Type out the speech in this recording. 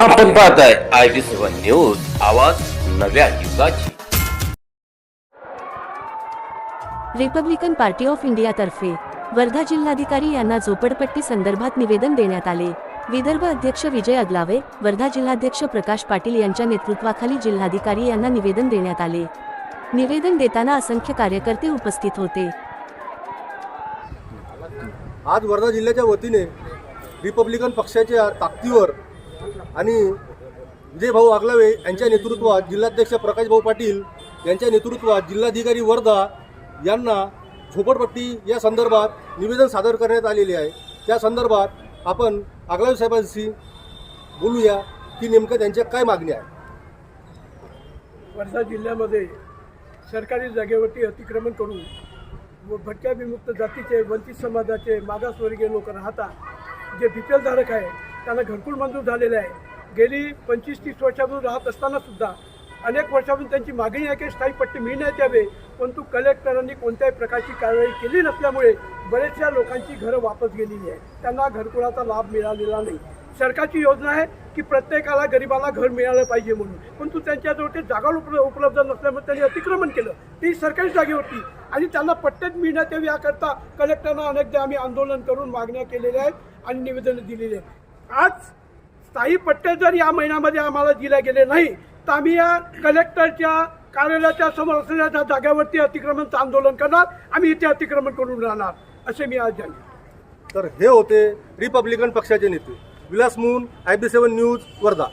आपण पाहताय I B seven news आवाज नव्या युगाची. रिपब्लिकन पार्टी ऑफ इंडियातर्फे वर्धा जिल्हाधिकारी यांना झोपडपट्टी संदर्भात निवेदन देण्यात आले. विदर्भ अध्यक्ष विजय अगलावे वर्धा जिल्हाध्यक्ष प्रकाश पाटील यांच्या नेतृत्वाखाली जिल्हाधिकारी यांना निवेदन देण्यात आले. निवेदन देताना असंख्य कार्यकर्ते उपस्थित होते. आज वर्धा जिल्ह्याच्या वतीने रिपब्लिकन पक्षाच्या ताकदीवर आणि जे भाऊ आगलावे यांच्या नेतृत्वात जिल्हाध्यक्ष प्रकाश भाऊ पाटील यांच्या नेतृत्वात जिल्हाधिकारी वर्धा यांना झोपडपट्टी या संदर्भात निवेदन सादर करण्यात आलेले आहे. त्या संदर्भात आपण आगलावे साहेबांशी बोलूया. की नेमकं त्यांच्या काय मागण्या आहे वर्धा जिल्ह्यामध्ये सरकारी जागेवरती अतिक्रमण करून व भटक्या विमुक्त जातीचे वंचित समाजाचे मागासवर्गीय लोक राहतात जे बी आहे त्यांना घरकुल मंजूर झालेलं आहे. गेली पंचवीस तीस वर्षापासून राहत असताना सुद्धा अनेक वर्षापासून त्यांची मागणी आहे की स्थायी पट्टी मिळण्यात यावे परंतु कलेक्टरांनी कोणत्याही प्रकारची कारवाई केली नसल्यामुळे बरेचशा लोकांची घरं वापस गेलेली आहे त्यांना घरकुलाचा लाभ मिळालेला नाही. सरकारची योजना आहे की प्रत्येकाला गरिबाला घर मिळालं पाहिजे म्हणून. परंतु त्यांच्याजवळ ते जागा उप उपलब्ध नसल्यामुळे त्यांनी अतिक्रमण केलं. ती सरकारी जागेवरती. आणि त्यांना पट्ट्यात मिळण्यात यावी याकरता कलेक्टरना अनेकदा आम्ही आंदोलन करून मागण्या केलेल्या आहेत आणि निवेदनं दिलेली आहेत. आज स्थायी पट्टे जर या महिन्यामध्ये आम्हाला दिले गेले नाही तर आम्ही या कलेक्टरच्या कार्यालयाच्या समोर असलेल्या त्या जागेवरती अतिक्रमणचं आंदोलन करणार आम्ही इथे अतिक्रमण करून राहणार असे मी आज जाणले तर हे होते रिपब्लिकन पक्षाचे नेते. Vilas Moon I B seven news Wardha.